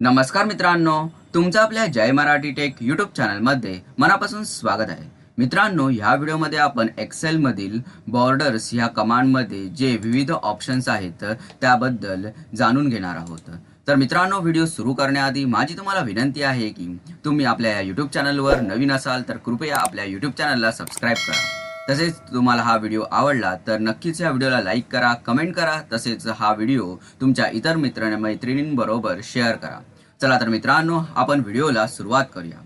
नमस्कार मित्रांनो तुमचं आपल्या जय मराठी टेक यूट्यूब चॅनलमध्ये मनापासून स्वागत आहे. मित्रांनो ह्या व्हिडिओमध्ये आपण एक्सेलमधील बॉर्डर्स ह्या कमांडमध्ये जे विविध ऑप्शन्स आहेत त्याबद्दल जाणून घेणार आहोत. तर मित्रांनो व्हिडिओ सुरू करण्याआधी माझी तुम्हाला विनंती आहे की तुम्ही आपल्या या यूट्यूब चॅनलवर नवीन असाल तर कृपया आपल्या यूट्यूब चॅनलला सबस्क्राईब करा. तसेच तुम्हाला हा व्हिडिओ आवडला तर नक्कीच या व्हिडिओला लाईक करा कमेंट करा. तसेच हा व्हिडिओ तुमच्या इतर मित्र मैत्रिणींबरोबर शेअर करा. चला तर मित्रांनो आपण व्हिडिओला सुरुवात करूया.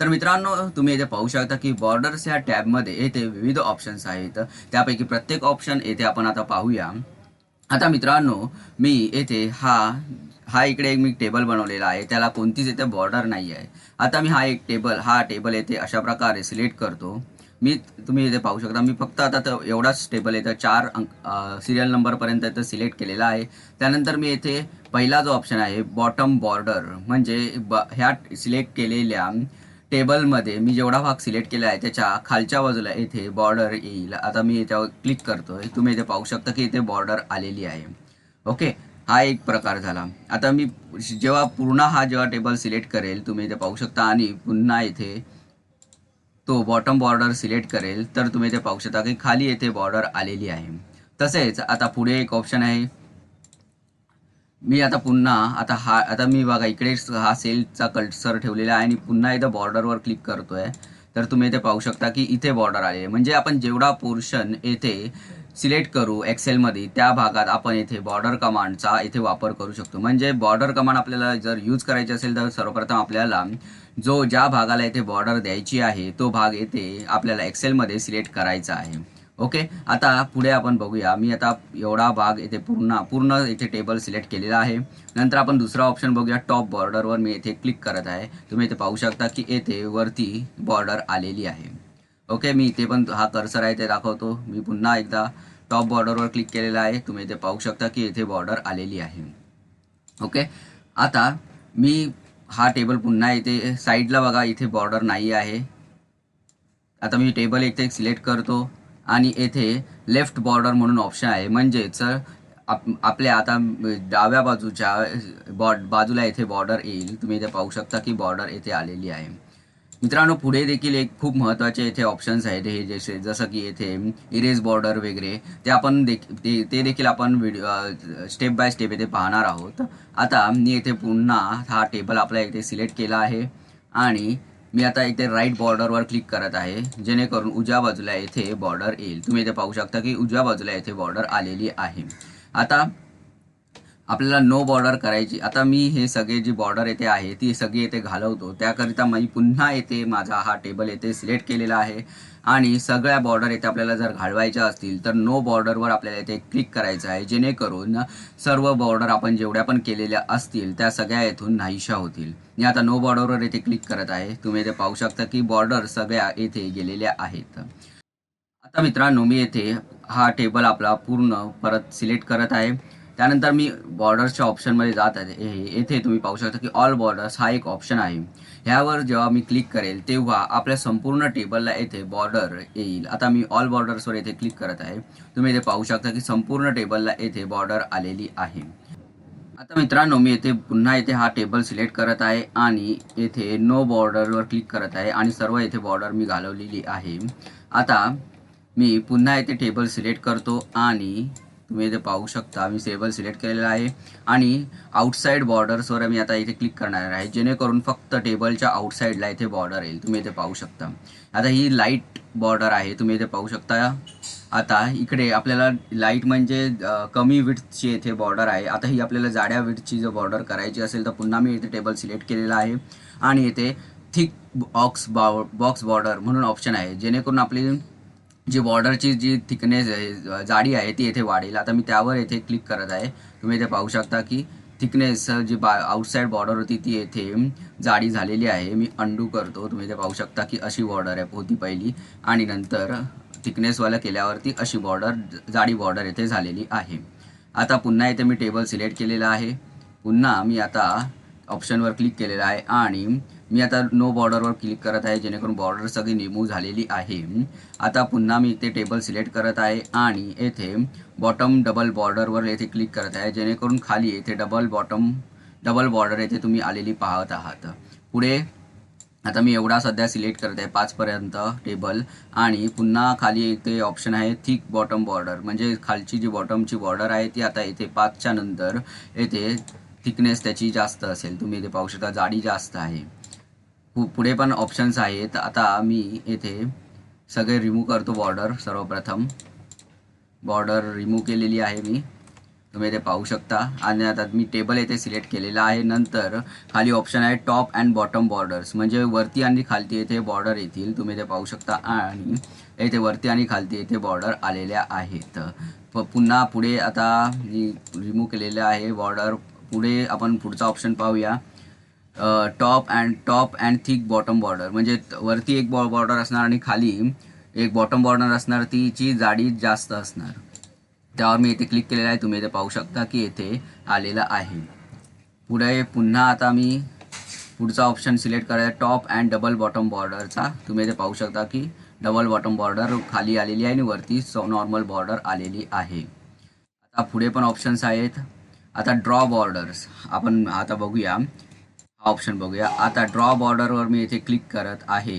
तर मित्रांनो तुम्ही येथे पाहू शकता की बॉर्डर्स या टॅबमध्ये येथे विविध ऑप्शन्स आहेत. त्यापैकी प्रत्येक ऑप्शन येथे आपण आता पाहूया. आता मित्रांनो मी येथे हा हा इकडे एक मी टेबल बनवलेला आहे. त्याला कोणतीच येथे बॉर्डर नाही आहे आता मी हा एक टेबल हा टेबल येथे अशा प्रकारे सिलेक्ट करतो. मी तुम्ही इथे पाहू शकता मी फक्त आता तर एवढाच टेबल येतं चार अंक सिरियल नंबरपर्यंत इथं सिलेक्ट केलेला आहे. त्यानंतर मी येथे पहिला जो ऑप्शन आहे बॉटम बॉर्डर म्हणजे ब ह्या सिलेक्ट केलेल्या टेबलमध्ये मी जेवढा भाग सिलेक्ट केला आहे त्याच्या खालच्या बाजूला येथे बॉर्डर येईल. आता मी याच्यावर क्लिक करतो तुम्ही इथे पाहू शकता की इथे बॉर्डर आलेली आहे. ओके? हा एक प्रकार झाला. आता मी जेव्हा पूर्ण हा जेव्हा टेबल सिलेक्ट करेल तुम्ही इथे पाहू शकता. आणि पुन्हा इथे तो बॉटम बॉर्डर सिलेक्ट करेल तर तुम्ही इथे पाहू शकता की खाली येथे बॉर्डर आलेली आहे. तसेच आता पुढे एक ऑप्शन आहे. मी आता पुन्हा आता हा आता मी बघा इकडे हा सेलचा कल्सर ठेवलेला आहे आणि पुन्हा इथं बॉर्डरवर क्लिक करतोय. तर तुम्ही इथे पाहू शकता की इथे बॉर्डर आले म्हणजे आपण जेवढा पोर्शन येथे सिलेक्ट करू एक्सेलमध्ये त्या भागात आपण येथे बॉर्डर कमांडचा इथे वापर करू शकतो. म्हणजे बॉर्डर कमांड आपल्याला जर यूज करायची असेल तर सर्वप्रथम आपल्याला जो ज्या भागाला येथे बॉर्डर द्यायची आहे तो भाग येथे आपल्याला एक्सेलमध्ये सिलेक्ट करायचा आहे. ओके आता पुढे आपण बघूया. मी आता एवढा भाग येथे पूर्ण पूर्ण इथे टेबल सिलेक्ट केलेला आहे. नंतर आपण दुसरा ऑप्शन बघूया. टॉप बॉर्डरवर मी येथे क्लिक करत आहे. तुम्ही इथे पाहू शकता की येथे वरती बॉर्डर आलेली आहे. ओके मी इथे पण हा कर्सर आहे ते दाखवतो. मी पुन्हा एकदा टॉप बॉर्डरवर क्लिक केलेला आहे. तुम्ही इथे पाहू शकता की येथे बॉर्डर आलेली आहे. ओके आता मी हा टेबल पुन्हा इथे साईडला बघा इथे बॉर्डर नाही आहे. आता मी टेबल इथे सिलेक्ट करतो आणि येथे लेफ्ट बॉर्डर म्हणून ऑप्शन आहे. म्हणजेच आप आपल्या आता डाव्या बाजूच्या बॉ बाजूला येथे बॉर्डर येईल. तुम्ही इथे पाहू शकता की बॉर्डर येथे आलेली आहे. मित्रांनो पुढे देखील एक खूप महत्त्वाचे येथे ऑप्शन्स आहेत. हे जसे जसं की येथे इरेज बॉर्डर वगैरे ते आपण देख ते ते देखील आपण व्हिडिओ स्टेप बाय स्टेप येथे पाहणार आहोत. आता मी येथे पुन्हा हा टेबल आपला इथे सिलेक्ट केला आहे. आणि मी आता इथे राईट बॉर्डरवर क्लिक करत आहे. जेणेकरून उजव्या बाजूला येथे बॉर्डर येईल. तुम्ही इथे पाहू शकता की उजव्या बाजूला येथे बॉर्डर आलेली आहे. आता आपल्याला नो बॉर्डर करायची. आता मी हे सगळे जी बॉर्डर येथे आहे ती सगळी येथे घालवतो. त्याकरिता मी पुन्हा येथे माझा हा टेबल येथे सिलेक्ट केलेला आहे. आणि सगळ्या बॉर्डर येथे आपल्याला जर घालवायच्या असतील तर नो बॉर्डरवर आपल्याला येथे क्लिक करायचं आहे. जेणेकरून सर्व बॉर्डर आपण जेवढ्या पण केलेल्या असतील त्या सगळ्या येथून नाहीशा होतील. मी आता नो बॉर्डरवर येथे क्लिक करत आहे. तुम्ही येथे पाहू शकता की बॉर्डर सगळ्या येथे गेलेल्या आहेत. आता मित्रांनो मी येथे हा टेबल आपला पूर्ण परत सिलेक्ट करत आहे. त्यानंतर मी बॉर्डर्सच्या ऑप्शनमध्ये जात आहे. येथे तुम्ही पाहू शकता की ऑल बॉर्डर्स हा एक ऑप्शन आहे. ह्यावर जेव्हा मी क्लिक करेल तेव्हा आपल्या संपूर्ण टेबलला येथे बॉर्डर येईल. आता मी ऑल बॉर्डर्सवर येथे क्लिक करत आहे. तुम्ही येथे पाहू शकता की संपूर्ण टेबलला येथे बॉर्डर आलेली आहे. आता मित्रांनो मी येथे पुन्हा येथे हा टेबल सिलेक्ट करत आहे आणि येथे नो बॉर्डरवर क्लिक करत आहे आणि सर्व येथे बॉर्डर मी घालवलेली आहे. आता मी पुन्हा येथे टेबल सिलेक्ट करतो आणि तुम्ही इथे पाहू शकता मी टेबल सिलेक्ट केलेला आहे. आणि आउटसाईड बॉर्डर्सवर मी आता इथे क्लिक करणार आहे जेणेकरून फक्त टेबलच्या आउटसाईडला इथे बॉर्डर येईल. तुम्ही इथे पाहू शकता. आता ही लाइट बॉर्डर आहे तुम्ही इथे पाहू शकता. आता इकडे आपल्याला लाइट म्हणजे कमी विड्थची इथे बॉर्डर आहे. आता ही आपल्याला जाड्या विड्थची जर बॉर्डर करायची असेल तर पुन्हा मी इथे टेबल सिलेक्ट केलेला आहे. आणि येथे थिक बॉक्स बॉ बॉक्स बॉर्डर म्हणून ऑप्शन आहे. जेणेकरून आपली जी बॉर्डरची जी थिकनेस आहे जाडी आहे ती येथे वाढेल. आता मी त्यावर येथे क्लिक करत आहे. तुम्ही इथे पाहू शकता की थिकनेस जी बा आउटसाईड बॉर्डर होती ती येथे जाडी झालेली आहे. मी अंडू करतो. तुम्ही इथे पाहू शकता की अशी बॉर्डर आहे होती पहिली. आणि नंतर थिकनेसवाला केल्यावरती अशी बॉर्डर जाडी बॉर्डर येथे झालेली आहे. आता पुन्हा इथे मी टेबल सिलेक्ट केलेला आहे. पुन्हा मी आता ऑप्शनवर क्लिक केलेलं आहे. आणि मी आता नो बॉर्डरवर क्लिक करत आहे जेणेकरून बॉर्डर सगळी रिमूव्ह झालेली आहे. आता पुन्हा मी इथे टेबल सिलेक्ट करत आहे आणि येथे बॉटम डबल बॉर्डरवर येथे क्लिक करत आहे जेणेकरून खाली येथे डबल बॉटम डबल बॉर्डर येथे तुम्ही आलेली पाहत आहात. पुढे आता मी एवढा सध्या सिलेक्ट करत आहे पाचपर्यंत टेबल आणि पुन्हा खाली इथे ऑप्शन आहे थिक बॉटम बॉर्डर म्हणजे खालची जी बॉटमची बॉर्डर आहे ती आता इथे पाचच्या नंतर येथे थिकनेस त्याची जास्त असेल. तुम्ही इथे पाहू शकता जाडी जास्त आहे. पु पुढे पण ऑप्शन्स आहेत. आता मी येथे सगळे रिमूव्ह करतो बॉर्डर सर्वप्रथम. बॉर्डर रिमूव्ह केलेली आहे मी. तुम्ही इथे पाहू शकता. आणि आता मी टेबल येथे सिलेक्ट केलेला आहे. नंतर खाली ऑप्शन आहे टॉप अँड बॉटम बॉर्डर्स म्हणजे वरती आणि खालती येथे बॉर्डर येतील. तुम्ही इथे पाहू शकता. आणि येथे वरती आणि खालती येथे बॉर्डर आलेल्या आहेत. प पुन्हा पुढे आता मी रिमूव्ह केलेलं आहे. बॉर्डर पुढे आपण पुढचा ऑप्शन पाहूया. Top and top and thick bottom border म्हणजे वरती एक बॉ बॉर्डर असणार आणि खाली एक बॉटम बॉर्डर असणार तिची जाडी जास्त असणार. त्यावर मी इथे क्लिक केलेलं आहे. तुम्ही इथे पाहू शकता की येथे आलेलं आहे. पुढे पुन्हा आता मी पुढचा ऑप्शन सिलेक्ट करायचा टॉप अँड डबल बॉटम बॉर्डरचा तुम्ही इथे पाहू शकता की डबल बॉटम बॉर्डर खाली आलेली आहे आणि वरती नॉर्मल बॉर्डर आलेली आहे. आता पुढे पण ऑप्शन्स आहेत. आता ड्रॉ बॉर्डर्स आपण आता बघूया. ऑप्शन बघूया. आता ड्रॉ बॉर्डरवर मी इथे क्लिक करत आहे.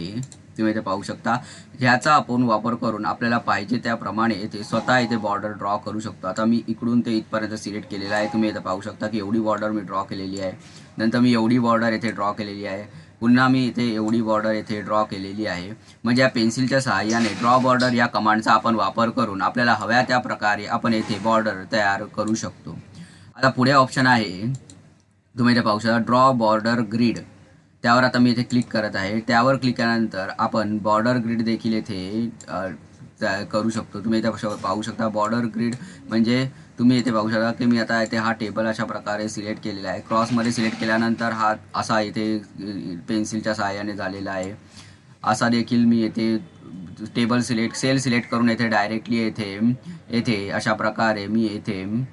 तुम्ही इथे पाहू शकता. ह्याचा आपण वापर करून आपल्याला पाहिजे त्याप्रमाणे इथे स्वतः इथे बॉर्डर ड्रॉ करू शकतो. आता मी इकडून ते इथपर्यंत सिलेक्ट केलेलं आहे. तुम्ही इथे पाहू शकता की एवढी बॉर्डर मी ड्रॉ केलेली आहे. नंतर मी एवढी बॉर्डर इथे ड्रॉ केलेली आहे. पुन्हा मी इथे एवढी बॉर्डर इथे ड्रॉ केलेली आहे. म्हणजे या पेन्सिलच्या सहाय्याने ड्रॉ बॉर्डर या कमांडचा आपण वापर करून आपल्याला हव्या त्या प्रकारे आपण येथे बॉर्डर तयार करू शकतो. आता पुढे ऑप्शन आहे. तुम्ही इथे पाहू शकता ड्रॉ बॉर्डर ग्रीड त्यावर आता मी इथे क्लिक करत आहे. त्यावर क्लिक केल्यानंतर आपण बॉर्डर ग्रीड देखील येथे करू शकतो. तुम्ही इथे पाहू- पाहू शकता बॉर्डर ग्रीड म्हणजे तुम्ही इथे पाहू शकता की मी आता इथे हा टेबल अशा प्रकारे सिलेक्ट केलेला आहे. क्रॉसमध्ये सिलेक्ट केल्यानंतर हा असा इथे पेन्सिलच्या सहाय्याने झालेला आहे. असा देखील मी येथे टेबल सिलेक्ट सेल सिलेक्ट करून येथे डायरेक्टली येथे येथे अशा प्रकारे मी येथे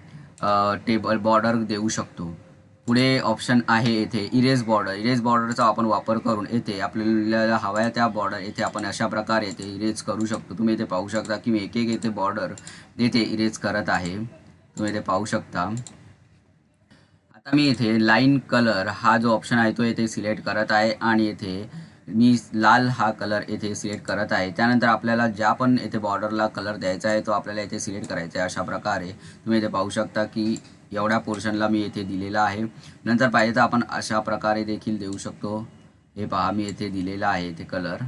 टेबल बॉर्डर देऊ शकतो. पुढे ऑप्शन आहे येथे इरेज बॉर्डर इरेज बॉर्डरचा आपण वापर करून येथे आपल्याला हव्या त्या बॉर्डर येथे आपण अशा प्रकारे येथे इरेज करू शकतो. तुम्ही इथे पाहू शकता की मी एक एक येथे बॉर्डर येथे इरेज करत आहे. तुम्ही इथे पाहू शकता. आता मी इथे लाईन कलर हा जो ऑप्शन आहे तो येथे सिलेक्ट करत आहे आणि येथे मी लाल हा कलर येथे सिलेक्ट करत आहे. त्यानंतर आपल्याला ज्या पण येथे बॉर्डरला कलर द्यायचा आहे तो आपल्याला येथे सिलेक्ट करायचा आहे अशा प्रकारे. तुम्ही इथे पाहू शकता की एवढ्या पोर्शनला मी येथे दिलेला आहे. नंतर पाहिजे तर आपण अशा प्रकारे देखील देऊ शकतो. हे पहा मी येथे दिलेला आहे ते कलर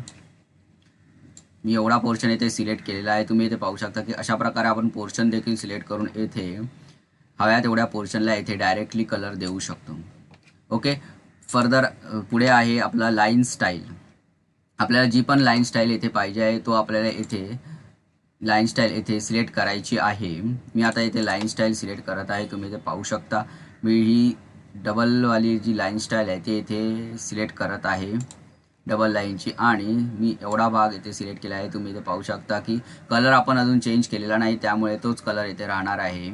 मी एवढा पोर्शन येथे सिलेक्ट केलेला आहे. तुम्ही इथे पाहू शकता की अशा प्रकारे आपण पोर्शन देखील सिलेक्ट करून येथे हव्या तेवढ्या पोर्शनला येथे डायरेक्टली कलर देऊ शकतो. ओके फर्दर पुढे आहे आपला लाईन स्टाईल आपल्याला जी पण लाईन स्टाईल येथे पाहिजे आहे तो आपल्याला येथे लाईन स्टाईल येथे सिलेक्ट करायची आहे. मी आता इथे लाईन स्टाईल सिलेक्ट करत आहे. तुम्ही इथे पाहू शकता. मी ही डबलवाली जी लाईन स्टाईल आहे ती इथे सिलेक्ट करत आहे. डबल लाईनची आणि मी एवढा भाग इथे सिलेक्ट केला आहे. तुम्ही इथे पाहू शकता की कलर आपण अजून चेंज केलेला नाही. त्यामुळे तोच कलर इथे राहणार आहे.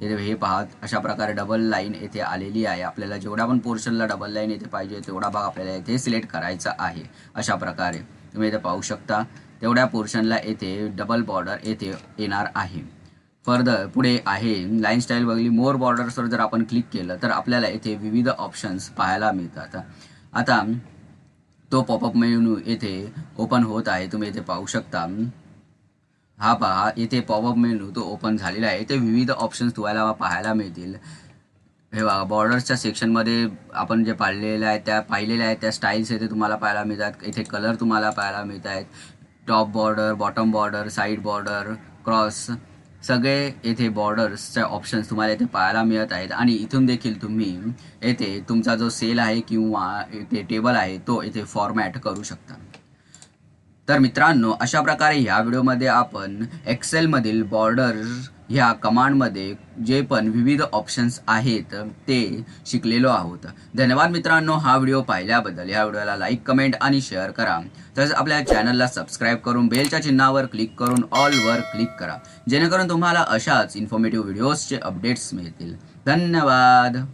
इथे हे पाहत अशा प्रकारे डबल लाईन येथे आलेली आहे. आपल्याला जेवढ्या पण पोर्शनला डबल लाईन येथे पाहिजे तेवढा भाग आपल्याला इथे सिलेक्ट करायचा आहे. अशा प्रकारे. तुम्ही इथे पाहू शकता. तेवढ्या पोर्शनला येथे डबल बॉर्डर येथे येणार आहे. फर्दर पुढे आहे लाईन स्टाईल बघली मोर बॉर्डर्सवर जर आपण क्लिक केलं तर आपल्याला येथे विविध ऑप्शन्स पाहायला मिळतात. आता तो पॉपअप मेनू येथे ओपन होत आहे तुम्ही येथे पाहू शकता. हा पहा येथे पॉपअप मेनू तो ओपन झालेला आहे इथे विविध ऑप्शन्स तुम्हाला पाहायला मिळतील. हे बघा बॉर्डर्सच्या सेक्शनमध्ये आपण जे पाहिलेले आहेत त्या पाहिलेल्या आहेत त्या स्टाईल्स येथे तुम्हाला पाहायला मिळतात. इथे कलर तुम्हाला पाहायला मिळत आहेत. Top border bottom border side border cross सगळे येथे बॉर्डर्सचे ऑप्शन्स तुम्हाला इथे पाहायला मिळत आहेत. आणि इथून देखील तुम्ही येथे तुमचा जो सेल आहे किंवा येथे टेबल आहे तो येथे फॉर्मॅट करू शकता. तर मित्रांनो अशा प्रकारे ह्या व्हिडिओमध्ये आपण एक्सेलमधील बॉर्डर ह्या कमांडमध्ये जे पण विविध ऑप्शन्स आहेत ते शिकलेलो आहोत. धन्यवाद मित्रांनो हा व्हिडिओ पाहिल्याबद्दल. ह्या व्हिडिओला लाईक कमेंट आणि शेअर करा. तसंच आपल्या चॅनलला सबस्क्राईब करून बेलच्या चिन्हावर क्लिक करून ऑलवर क्लिक करा. जेणेकरून तुम्हाला अशाच इन्फॉर्मेटिव्ह व्हिडिओजचे अपडेट्स मिळतील. धन्यवाद!